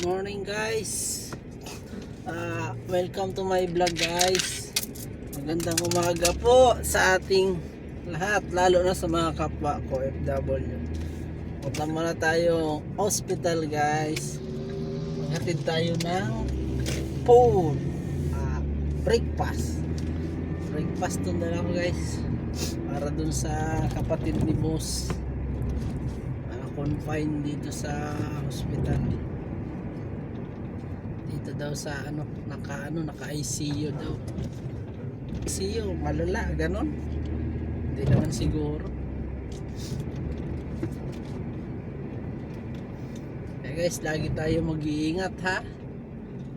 morning guys. Ah, Welcome to my vlog guys. Magandang umaga po sa ating lahat Lalo na sa mga kapwa ko FW Punta muna tayo hospital guys. Maghatid tayo ng food. Ah, Breakfast. Breakfast to na lang guys. Para dun sa kapatid ni boss. Confined dito sa hospital dito daw sa ano naka ano naka ICU daw. ICU malala ganon. Hindi naman siguro. Eh guys lagi tayo mag-iingat ha?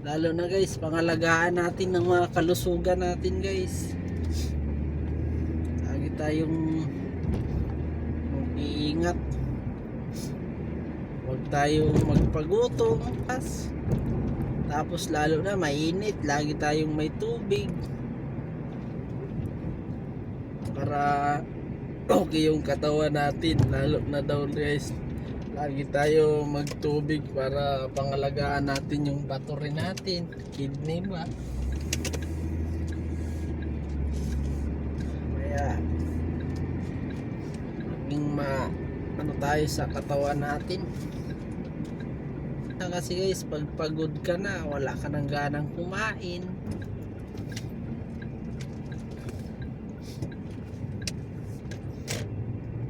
Lalo na guys pangalagaan natin ng mga kalusugan natin guys. Lagi tayong mag-iingat. Huwag tayong magpagutom pas tapos lalo na mainit. Lagi tayong may tubig. Para okay yung katawan natin. Lalo na daw guys. Lagi tayo magtubig para pangalagaan natin yung rin natin. Kidney ba? Kaya maging ma ano tayo sa katawan natin na kasi guys. Pag pagod ka na wala ka nang ganang kumain.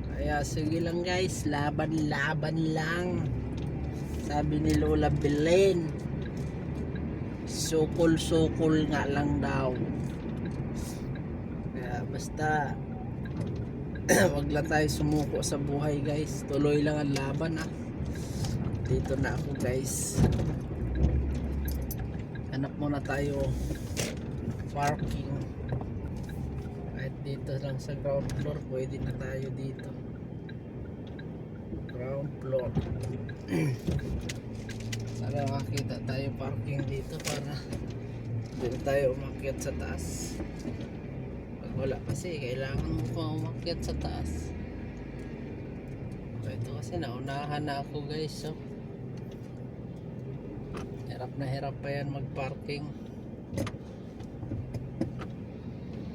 Kaya sige lang guys. Laban laban lang. Sabi ni Lola Belen sukol sukol nga lang daw. Kaya basta wag lang tayo sumuko sa buhay guys. Tuloy lang ang laban ah dito na ako guys. Hanap muna tayo. Parking. Kahit dito lang sa ground floor pwede na tayo dito. Ground floor. Sana makakita tayo parking dito para dito tayo umakyat sa taas. Pag wala kasi kailangan mo pa umakyat sa taas. Ito kasi naunahan na ako guys so hirap na hirap pa yan mag parking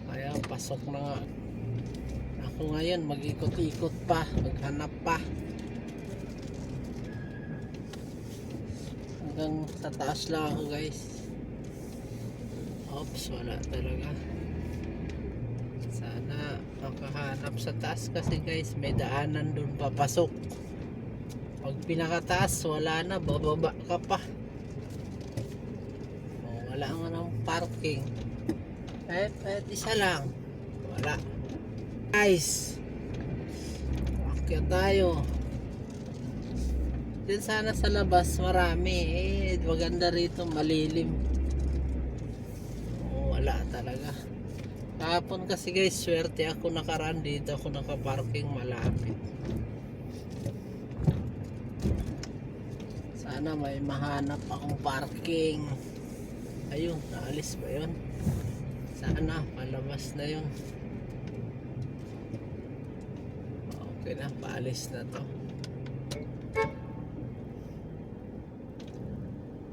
kaya pasok na nga. Ako ngayon mag ikot ikot pa maghanap pa. Hanggang sa taas lang ako guys. Oops wala talaga. Sana makahanap sa taas kasi guys may daanan dun papasok. Pag pinakataas wala na bababa ka pa wala nga ng parking. Kahit, kahit isa lang. Wala. Guys akyat tayo. Din sana sa labas marami. Eh maganda rito malilim. Oh, wala talaga. Kahapon kasi guys, swerte ako nakaraan. Dito ako nakaparking malapit. Sana may mahanap akong parking. Ayun, naalis ba yun? Sana, palabas na yun. Okay na, paalis na to.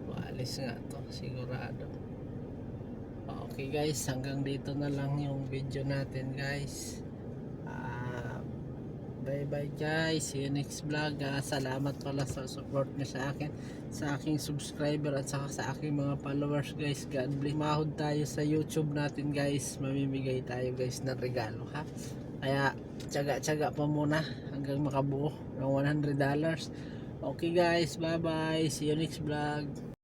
Paalis nga to, sigurado. Okay guys, hanggang dito na lang yung video natin guys. Bye bye guys. See you next vlog. Ah, salamat pala sa support niyo sa akin, sa aking subscriber at saka sa aking mga followers guys. God bless. Mahod tayo sa YouTube natin guys. Mamimigay tayo guys ng regalo ha. Kaya tsaga-tsaga pa muna hanggang makabuo ng $100. Okay guys, bye bye. See you next vlog.